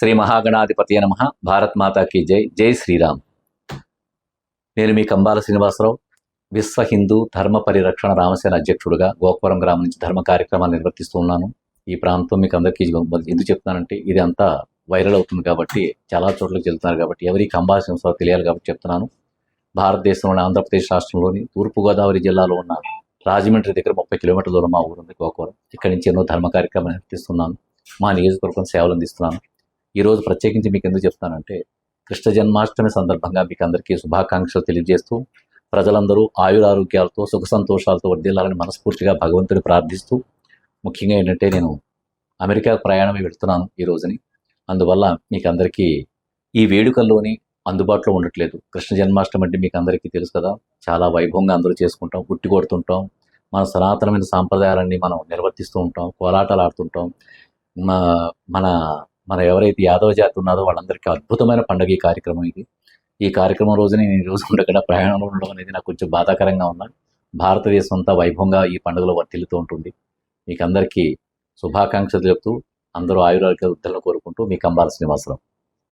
శ్రీ మహాగణాధిపతి నమ భారత్ మాతాకి జై. జై శ్రీరామ్. నేను మీ కంబాల శ్రీనివాసరావు విశ్వ హిందూ ధర్మ పరిరక్షణ రామసేన అధ్యక్షుడుగా గోపురం గ్రామం నుంచి ధర్మ కార్యక్రమాలు నిర్వర్తిస్తూ ఉన్నాను. ఈ ప్రాంతం మీకు అందరికీ ఎందుకు చెప్తున్నానంటే ఇది అంతా వైరల్ అవుతుంది కాబట్టి చాలా చోట్లకి వెళ్తున్నారు కాబట్టి ఎవరి కంబాల శ్రీనివాసరావు తెలియాలి కాబట్టి చెప్తున్నాను. భారతదేశంలోని ఆంధ్రప్రదేశ్ రాష్ట్రంలోని తూర్పుగోదావరి జిల్లాలో ఉన్న రాజమండ్రి దగ్గర ముప్పై కిలోమీటర్ల దూరం మా ఊరు ఉంది ఇక్కడి నుంచి ఎన్నో ధర్మ కార్యక్రమాలు నిర్వర్తిస్తున్నాను. మా నియోజకవర్గం సేవలు అందిస్తున్నాను. ఈరోజు ప్రత్యేకించి మీకు ఎందుకు చెప్తానంటే కృష్ణ జన్మాష్టమి సందర్భంగా మీకు అందరికీ శుభాకాంక్షలు తెలియజేస్తూ ప్రజలందరూ ఆయురారోగ్యాలతో సుఖ సంతోషాలతో వర్దిల్లాలని మనస్ఫూర్తిగా భగవంతుని ప్రార్థిస్తూ ముఖ్యంగా ఏంటంటే నేను అమెరికా ప్రయాణం వెళ్తున్నాను ఈ రోజుని. అందువల్ల మీకు అందరికీ ఈ వేడుకల్లోని అందుబాటులో ఉండట్లేదు. కృష్ణ జన్మాష్టమి అంటే మీకు అందరికీ తెలుసు కదా చాలా వైభవంగా అందరూ చేసుకుంటాం ఉట్టి కొడుతుంటాం మన సనాతనమైన సాంప్రదాయాలన్నీ మనం నిర్వర్తిస్తూ ఉంటాం కోలాటాలు ఆడుతుంటాం మన మన ఎవరైతే యాదవ జాతి ఉన్నారో వాళ్ళందరికీ అద్భుతమైన పండుగ ఈ కార్యక్రమం ఇది. ఈ కార్యక్రమం రోజు నేను ఈ రోజు ఉండకుండా ప్రయాణంలో ఉండడం అనేది నాకు కొంచెం బాధాకరంగా ఉన్నా. భారతదేశం అంతా వైభవంగా ఈ పండుగలో వర్తిల్లుతూ ఉంటుంది. మీకు అందరికీ శుభాకాంక్షలు చెప్తూ అందరూ ఆయురారోగ్య వృద్ధులను కోరుకుంటూ మీ కంబాల శ్రీనివాసరావు.